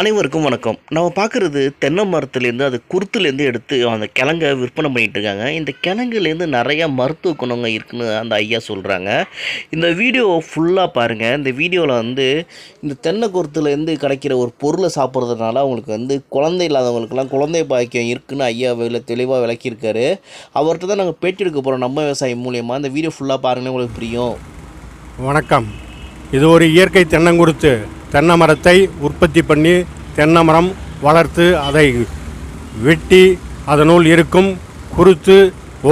அனைவருக்கும் வணக்கம். நம்ம பார்க்குறது தென்னை மரத்துலேருந்து அது குருத்துலேருந்து எடுத்து அந்த கிழங்க விற்பனை பண்ணிகிட்டு இருக்காங்க. இந்த கிழங்குலேருந்து நிறையா மருத்துவ குணங்க இருக்குன்னு அந்த ஐயா சொல்கிறாங்க இந்த வீடியோ ஃபுல்லாக பாருங்கள் இந்த வீடியோவில் வந்து இந்த தென்னை குருத்துலேருந்து கிடைக்கிற ஒரு பொருளை சாப்பிட்றதுனால அவங்களுக்கு வந்து குழந்தை இல்லாதவங்களுக்குலாம் குழந்தை பாக்கியம் இருக்குன்னு ஐயா வெளில தெளிவாக விளக்கியிருக்காரு. அவர்கிட்ட தான் நாங்கள் பேட்டி எடுக்க போகிறோம் நம்ம விவசாயம் மூலியமாக இந்த வீடியோ ஃபுல்லாக பாருங்கன்னு உங்களுக்கு புரியும். வணக்கம். இது ஒரு இயற்கை தென்னங்குருத்து தென்னை மரத்தை உற்பத்தி பண்ணி தென்னை மரம் வளர்த்து அதை வெட்டி அதனுள் இருக்கும் குருத்து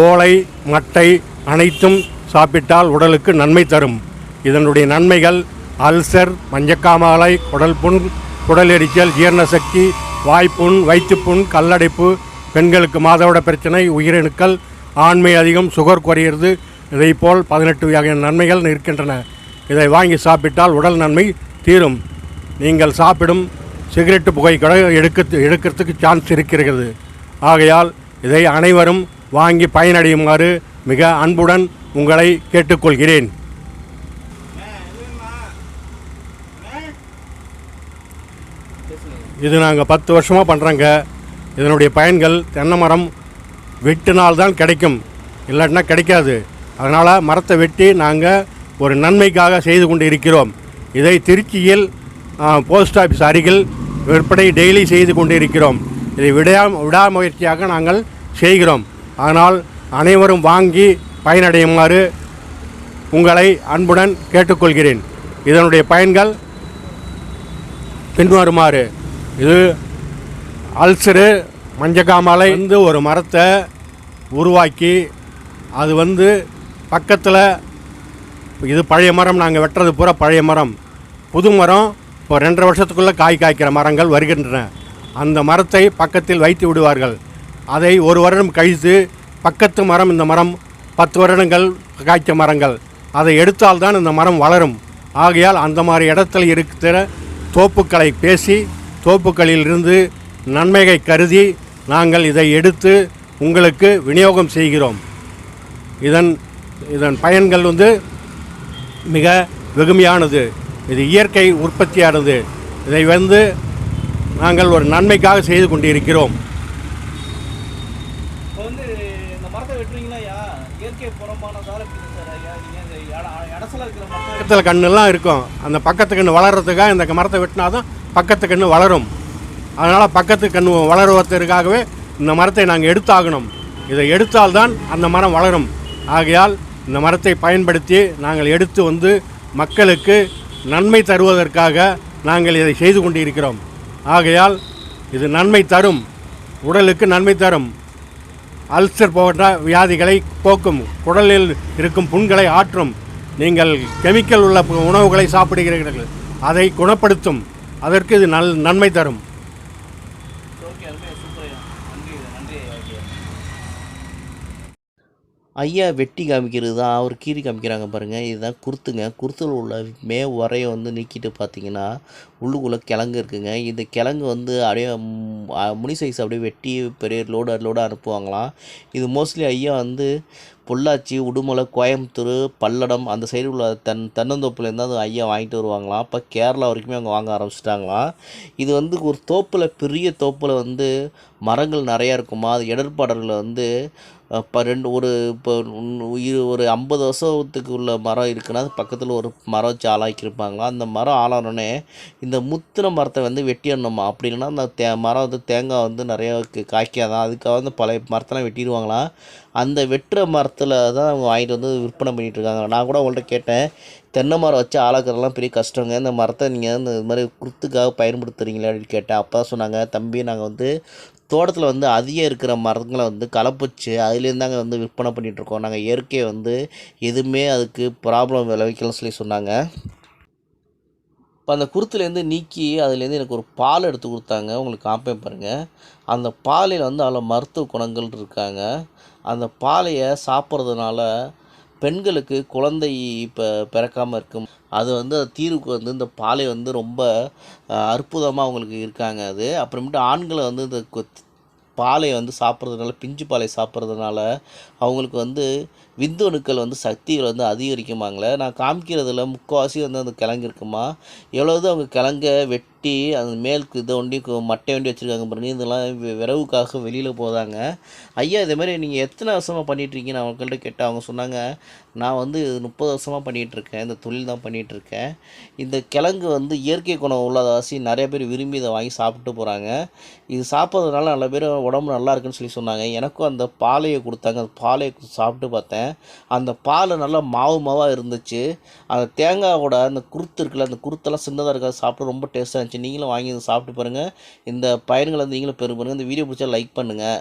ஓலை மட்டை அனைத்தும் சாப்பிட்டால் உடலுக்கு நன்மை தரும். இதனுடைய நன்மைகள் அல்சர் மஞ்சக்காமாலை குடல் புண் குடல் எரிச்சல் ஜீரணசக்தி வாய்ப்புண் வயிற்றுப்புண் கல்லடைப்பு பெண்களுக்கு மாதவிட பிரச்சனை உயிரணுக்கள் ஆண்மை அதிகம் சுகர் குறையிறது இதைப்போல் பதினெட்டு வகையான நன்மைகள் இருக்கின்றன. இதை வாங்கி சாப்பிட்டால் உடல் நன்மை தீரும். நீங்கள் சாப்பிடும் சிகரெட்டு புகை எடுக்க எடுக்கிறதுக்கு சான்ஸ் இருக்கிறது. ஆகையால் இதை அனைவரும் வாங்கி பயனடையுமாறு மிக அன்புடன் உங்களை கேட்டுக்கொள்கிறேன். இது நாங்கள் பத்து வருஷமாக பண்ணுறோங்க இதனுடைய பயன்கள் தென்னை மரம் வெட்டினால்தான் கிடைக்கும். இல்லாட்டினா கிடைக்காது. அதனால் மரத்தை வெட்டி நாங்கள் ஒரு நன்மைக்காக செய்து கொண்டு இருக்கிறோம். இதை திருச்சியில் போஸ்ட் ஆஃபீஸ் அருகில் விற்பனை டெய்லி செய்து கொண்டு இருக்கிறோம் இதை விடா விடாமுயற்சியாக நாங்கள் செய்கிறோம். ஆனால் அனைவரும் வாங்கி பயனடையுமாறு உங்களை அன்புடன் கேட்டுக்கொள்கிறேன். இதனுடைய பயன்கள் பின்வருமாறு. இது அல்சரு மஞ்சக்காமலை வந்து ஒரு மரத்தை உருவாக்கி அது வந்து பக்கத்தில் இது பழைய மரம் நாங்கள் வெட்டுறது பூரா பழைய மரம். புது மரம் இப்போ ரெண்டரை வருஷத்துக்குள்ளே காய் காய்க்கிற மரங்கள் வருகின்றன. அந்த மரத்தை பக்கத்தில் வைத்து விடுவார்கள். அதை ஒரு வருடம் கழித்து பக்கத்து மரம் இந்த மரம் பத்து வருடங்கள் காய்ச்ச மரங்கள். அதை எடுத்தால்தான் இந்த மரம் வளரும். ஆகையால் அந்த மாதிரி இடத்துல இருக்கிற தோப்புக்களை பேசி தோப்புக்களிலிருந்து நன்மையை கருதி நாங்கள் இதை எடுத்து உங்களுக்கு விநியோகம் செய்கிறோம். இதன் இதன் பயன்கள் வந்து மிக வெகுமையானது. இது இயற்கை உற்பத்தியானது. இதை வந்து நாங்கள் ஒரு நன்மைக்காக செய்து கொண்டிருக்கிறோம். இப்போ வந்து இந்த மரத்தை வெட்டுறீங்களா ஐயா? இயற்கை புறம்பானதால இருக்குது சார் ஐயா நீங்கள் இந்த இட- இடத்துல இருக்கிற மரத்தை பக்கத்தில் கண்ணெல்லாம் இருக்கும். அந்த பக்கத்து கன்று வளர்கிறதுக்காக இந்த மரத்தை வெட்டினா தான் பக்கத்து கன்று வளரும். அதனால் பக்கத்து கன்று வளருவதற்காகவே இந்த மரத்தை நாங்கள் எடுத்தாகணும். இதை எடுத்தால்தான் அந்த மரம் வளரும். ஆகையால் இந்த மரத்தை பயன்படுத்தி நாங்கள் எடுத்து வந்து மக்களுக்கு நன்மை தருவதற்காக நாங்கள் இதை செய்து கொண்டிருக்கிறோம். ஆகையால் இது நன்மை தரும் உடலுக்கு நன்மை தரும். அல்சர் போன்ற வியாதிகளை போக்கும் குடலில் இருக்கும் புண்களை ஆற்றும். நீங்கள் கெமிக்கல் உள்ள உணவுகளை சாப்பிடுகிறீர்கள் அதை குணப்படுத்தும். அதற்கு இது நல் நன்மை தரும். ஐயா வெட்டி காமிக்கிறது? தான் அவர் கீறி காமிக்கிறாங்க பாருங்கள் இதுதான் குருத்துங்க. குருத்தில் உள்ள மே உரையை வந்து நீக்கிட்டு பார்த்தீங்கன்னா உள்ளுக்குள்ளே கிழங்கு இருக்குங்க. இந்த கிழங்கு வந்து அப்படியே முனி சைஸ் அப்படியே வெட்டி பெரிய லோடு லோடாக அனுப்புவாங்களாம். இது மோஸ்ட்லி ஐயா வந்து பொள்ளாச்சி உடுமலை கோயம்புத்தூர் பல்லடம் அந்த சைடு உள்ள தென் தென்னந்தோப்புலேருந்து அது ஐயா வாங்கிட்டு வருவாங்களாம். அப்போ கேரளா வரைக்குமே அவங்க வாங்க ஆரம்பிச்சிட்டாங்களாம். இது வந்து ஒரு தோப்பில் பெரிய தோப்பில் வந்து மரங்கள் நிறையா இருக்குமா? அது இடர்பாடல்கள் வந்து இப்போ ரெண்டு ஒரு இப்போ இரு ஒரு ஐம்பது வருஷத்துக்கு உள்ள மரம் இருக்குன்னா அது பக்கத்தில் ஒரு மரம் வச்சு ஆளாக்கியிருப்பாங்களா அந்த மரம் ஆளானோடனே இந்த முத்தின மரத்தை வந்து வெட்டிடணுமா? அப்படி இல்லைன்னா அந்த தே மரம் வந்து தேங்காய் வந்து நிறையா காய்க்காதான். அதுக்காக வந்து பழைய மரத்தெல்லாம் வெட்டிடுவாங்களாம். அந்த வெட்டுற மரத்தை மரத்தில் தான் அவங்க வாங்கிட்டு வந்து விற்பனை பண்ணிகிட்டு இருக்காங்க. நான் கூட அவங்கள்ட்ட கேட்டேன் தென்னை மரம் வச்சு ஆளாக்குறதெல்லாம் பெரிய கஷ்டங்க. இந்த மரத்தை நீங்கள் இந்த மாதிரி குருத்துக்காக பயன்படுத்துகிறீங்களே அப்படின்னு கேட்டேன். அப்போ தான் சொன்னாங்க தம்பி நாங்கள் வந்து தோட்டத்தில் வந்து அதிகம் இருக்கிற மரங்களை வந்து கலப்புச்சு அதுலேருந்து தாங்க வந்து விற்பனை பண்ணிகிட்ருக்கோம் நாங்கள் இயற்கையை வந்து எதுவுமே அதுக்கு ப்ராப்ளம் விளைவிக்கலன்னு சொல்லி சொன்னாங்க. இப்போ அந்த குருத்துலேருந்து நீக்கி அதுலேருந்து எனக்கு ஒரு பால் எடுத்து கொடுத்தாங்க. உங்களுக்கு காப்பேன் பாருங்கள் அந்த பாலில் வந்து அதில் மருத்துவ குணங்கள் இருக்காங்க. அந்த பாலையை சாப்பிட்றதுனால பெண்களுக்கு குழந்தை இப்போ பிறக்காமல் இருக்கும். அது வந்து அது தீர்வுக்கு வந்து இந்த பாலை வந்து ரொம்ப அற்புதமாக அவங்களுக்கு இருக்காங்க அது. அப்புறமேட்டு ஆண்களை வந்து இந்த பாலை வந்து சாப்பிட்றதுனால பிஞ்சு பாலை சாப்பிட்றதுனால அவங்களுக்கு வந்து விந்தணுக்கள் வந்து சக்திகள் வந்து அதிகரிக்குமாங்களே? நான் காமிக்கிறதுல முக்கால்வாசி வந்து அந்த கிழங்கு இருக்குமா? எவ்வளோது அவங்க கிழங்க வெட்டி அந்த மேலுக்கு இதை ஒண்டி கு- மட்டை வண்டி வச்சுருக்காங்க பாருங்க. இதெல்லாம் விரவுக்காக வெளியில் போதாங்க. ஐயா இதே மாதிரி நீங்கள் எத்தனை வருஷமாக பண்ணிகிட்ருக்கீங்க நான் அவங்கள்ட்ட கேட்டேன். அவங்க சொன்னாங்க நான் வந்து முப்பது வருஷமாக பண்ணிகிட்ருக்கேன் இந்த தொழில் தான் பண்ணிகிட்ருக்கேன் இந்த கிழங்கு வந்து இயற்கை குணம் உள்ளதாசி நிறைய பேர் விரும்பி இதை வாங்கி சாப்பிட்டு போகிறாங்க இது சாப்பிட்றதுனால நல்ல பேர் உடம்பு நல்லா இருக்குன்னு சொல்லி சொன்னாங்க. எனக்கும் அந்த பாலையை கொடுத்தாங்க. அந்த பாலையை சாப்பிட்டு பார்த்தேன். அந்த பால் நல்லா மாவு மாவாக இருந்துச்சு. அந்த தேங்காவோட அந்த குருத்து இருக்குல்ல அந்த குருத்தெல்லாம் சின்னதாக இருக்காது சாப்பிட ரொம்ப டேஸ்ட்டாக இருந்துச்சு. நீங்களும் வாங்கி இதை சாப்பிட்டு பாருங்கள் இந்த பயன்களை வந்து நீங்களும் பெறும் பாருங்கள் இந்த வீடியோ பிடிச்சா லைக் பண்ணுங்கள்